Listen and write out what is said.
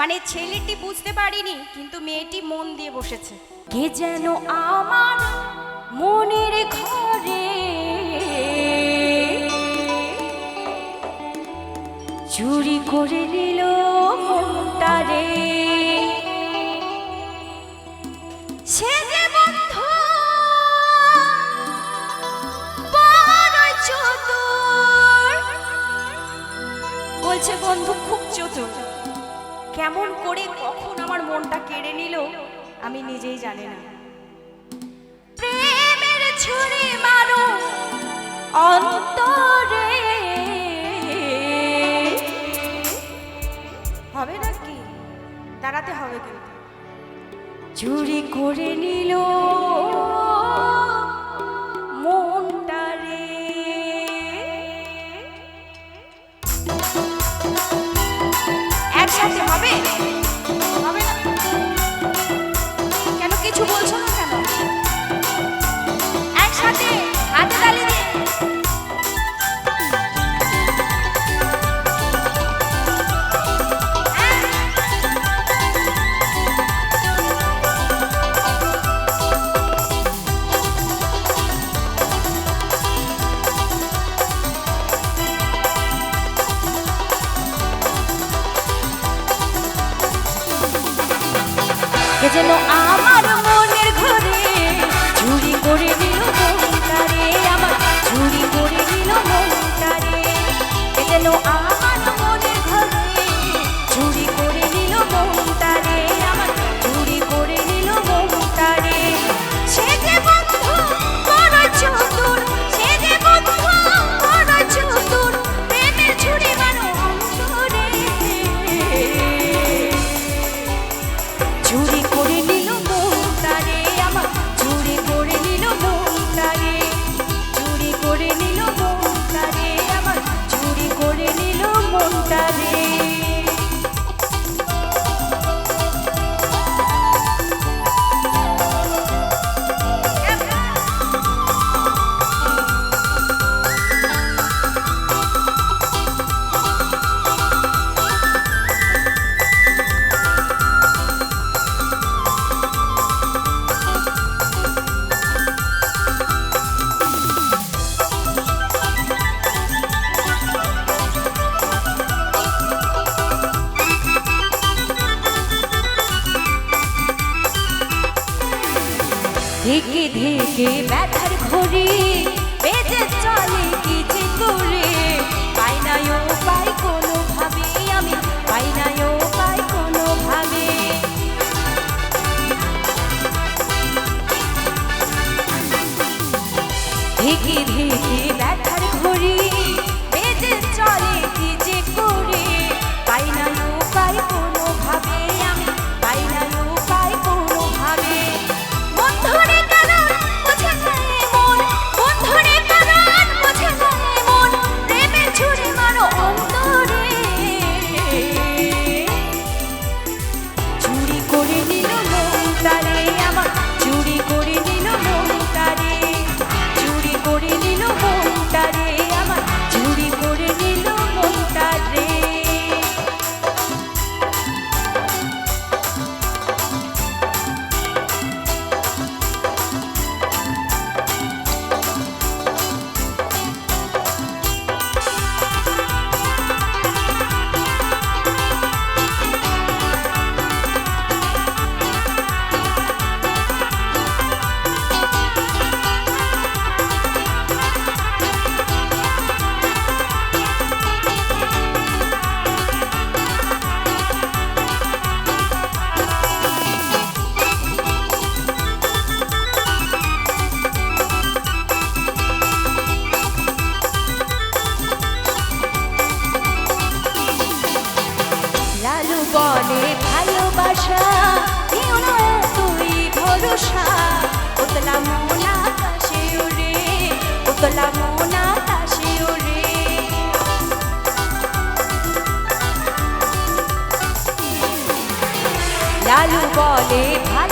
মানে ছেলেটি বুঝতে পারিনি, কিন্তু মেয়েটি মন দিয়ে বসেছে। কে যেন আমার মনের ঘরে চুরি করে নিল বন্ধু বলছে বন্ধু কেমন করে কখন আমার মনটা কেড়ে নিল, আমি নিজেই জানি না। প্রেমের ছুরি মারো অন্তরে। হবে নাকি? দাঁড়াতে হবে কিন্তু। চুরি করে নিল। একসাথে হবে কে যেন আমার মনের ঘরে চুরি করে দিল মনটারে আমার চুরি করে দিল মনটারে কে যেন ধেকে ঢেকে ব্যথার ঘড়ি বেজে চলে কি করে পাই না বলে ভালোবাসা। দিও না তুই ভরসা। উতলা মন আকাশে উতলা মন আকাশে লালু বলে ভালোবাসা